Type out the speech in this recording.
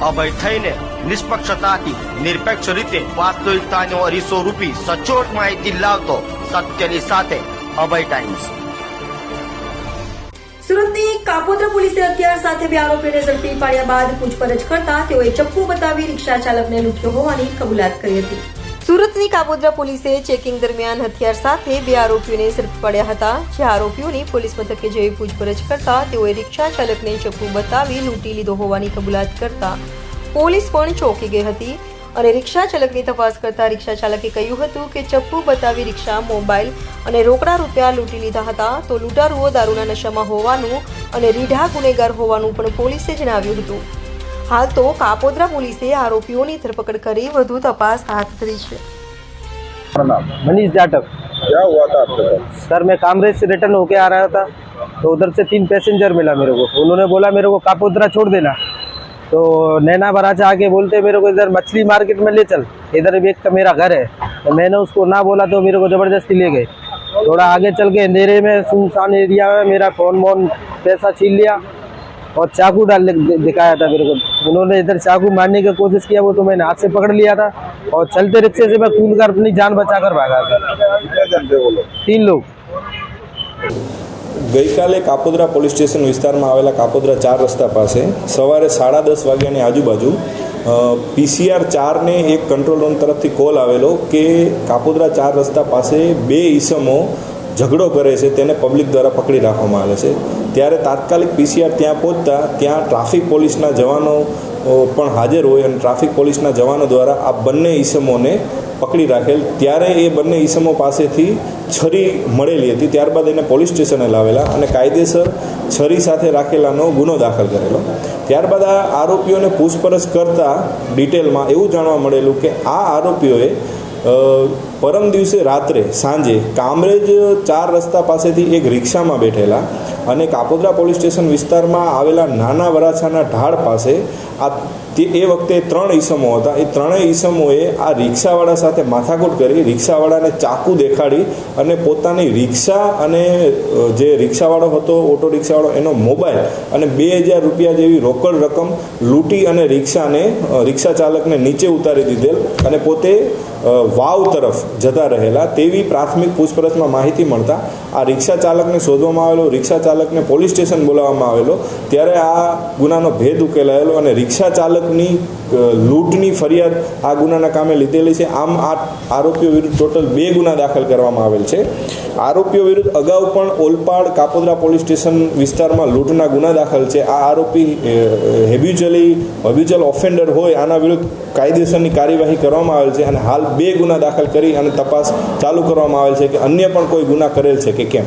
અભય થઈને નિષ્પક્ષતાથી, નિરપેક્ષ રીતે વાસ્તવિકતાનો અરીસો રૂપી સચોટ માહિતી લાવતો સત્યની સાથે અભય ટાઈમ્સ સુરતની કાપોદ્રા પોલીસે હથિયાર સાથે બે આરોપીને ઝડપી પાડ્યા બાદ પૂછપરછ કરતા તેઓએ ચપ્પુ બતાવી રિક્ષા ચાલકને લૂંટ્યો હોવાની કબૂલાત કરી હતી. સુરતની કાબોદરા પોલીસે ચેકિંગ દરમિયાન હથિયાર સાથે બે આરોપીઓને ઝડપી પડ્યા હતા, જે આરોપીઓની પોલીસ મથકે જઈ પૂછપરછ કરતા તેઓએ રિક્ષા ચાલકને ચપ્પુ બતાવી લૂંટી લીધો હોવાની કબૂલાત કરતા પોલીસ પણ ચોંકી ગઈ હતી અને રિક્ષા ચાલકની તપાસ કરતા રિક્ષા ચાલકે કહ્યું હતું કે ચપ્પુ બતાવી રિક્ષા, મોબાઈલ અને રોકડા રૂપિયા લૂંટી લીધા હતા, તો લૂંટારુઓ દારૂના નશામાં હોવાનું અને રીઢા ગુનેગાર હોવાનું પણ પોલીસે જણાવ્યું હતું. હાલ તો કાપોદ્રા પોલીસે આરોપીઓની ધરપકડ કરી વધુ તપાસ હાથ ધરી છે प्रणाम मनीष जाटव क्या हुआ था आपके साथ सर मैं कामरेज से रिटर्न होके आ रहा था तो उधर से तीन पैसेंजर मिला मेरे को उन्होंने बोला मेरे को कापोद्रा छोड़ देना तो नैना बराचा आके बोलते मेरे को इधर मछली मार्केट में ले चल इधर एक का मेरा घर है तो मैंने उसको ना बोला तो मेरे को ज़बरदस्ती ले गए थोड़ा आगे चल के अंधेरे में सुनसान एरिया में मेरा फ़ोन वोन पैसा छीन लिया और चाकू डाल दि- दिखाया था मेरे को उन्होंने इधर चाकू मारने की कोशिश किया वो तो मैंने हाथ से पकड़ लिया था और चलते रिक्शे से मैं कूद कर अपनी जान बचा कर भागा था कितने जन थे वो लोग तीन लोग ગઈકાલે કાપોદ્રા પોલીસ સ્ટેશન વિસ્તારમાં આવેલા કાપોદ્રા ચાર રસ્તા પાસે સવારે સાડા દસ વાગ્યાની આજુબાજુ પીસીઆર ચારને એક કંટ્રોલ રૂમ તરફથી કોલ આવેલો કે કાપોદ્રા ચાર રસ્તા પાસે બે ઈસમો ઝઘડો કરે છે, તેને પબ્લિક દ્વારા પકડી રાખવામાં આવે છે. ત્યારે તાત્કાલિક પીસીઆર ત્યાં પહોંચતા, ત્યાં ટ્રાફિક પોલીસના જવાનો પણ હાજર હોય અને ટ્રાફિક પોલીસના જવાનો દ્વારા આ બંને ઈસમોને પકડી રાખેલ. ત્યારે એ બંને ઈસમો પાસેથી છરી મળેલી હતી. ત્યારબાદ એને પોલીસ સ્ટેશને લાવેલા અને કાયદેસર છરી સાથે રાખેલાનો ગુનો દાખલ કરેલો. ત્યારબાદ આ આરોપીઓને પૂછપરછ કરતા ડિટેલમાં એવું જાણવા મળેલું કે આ આરોપીઓએ પરમ દિવસે રાત્રે, સાંજે, કામરેજ ચાર રસ્તા પાસેથી એક રિક્ષામાં બેઠેલા અને કાપોદ્રા પોલીસ સ્ટેશન વિસ્તારમાં આવેલા નાના વરાછાના ઢાળ પાસે, આ તે, એ વખતે ત્રણ ઈસમો હતા. એ ત્રણેય ઈસમોએ આ રિક્ષાવાળા સાથે માથાકૂટ કરી રિક્ષાવાળાને ચાકુ દેખાડી અને પોતાની રિક્ષા અને જે રિક્ષાવાળો હતો, ઓટો રિક્ષાવાળો, એનો મોબાઈલ અને બે હજાર રૂપિયા જેવી રોકડ રકમ લૂંટી અને રિક્ષાને રિક્ષા ચાલકને નીચે ઉતારી દીધેલ અને પોતે વાવ તરફ જતા રહેલા તેવી પ્રાથમિક પૂછપરછમાં માહિતી મળતા આ રિક્ષા ચાલકને શોધવામાં આવેલો, રિક્ષા ચાલકને પોલીસ સ્ટેશન બોલાવવામાં આવેલો, ત્યારે આ ગુનાનો ભેદ ઉકેલાયેલો અને રિક્ષા ચાલકની લૂંટની ફરિયાદ આ ગુનાના કામે લીધેલી છે. આમ આ આરોપીઓ વિરુદ્ધ ટોટલ બે ગુના દાખલ કરવામાં આવેલ છે. આરોપીઓ વિરુદ્ધ અગાઉ પણ ઓલપાડ કાપોદરા પોલીસ સ્ટેશન વિસ્તારમાં લૂંટના ગુના દાખલ છે. આ આરોપી હેબ્યુચલી હેબ્યુચલ ઓફેન્ડર હોય, આના વિરુદ્ધ કાયદેસરની કાર્યવાહી કરવામાં આવેલ છે અને હાલ ગુના દાખલ કરી અને તપાસ ચાલુ કરવામાં આવેલ છે કે અન્ય પણ કોઈ ગુના કરેલ છે કે કેમ?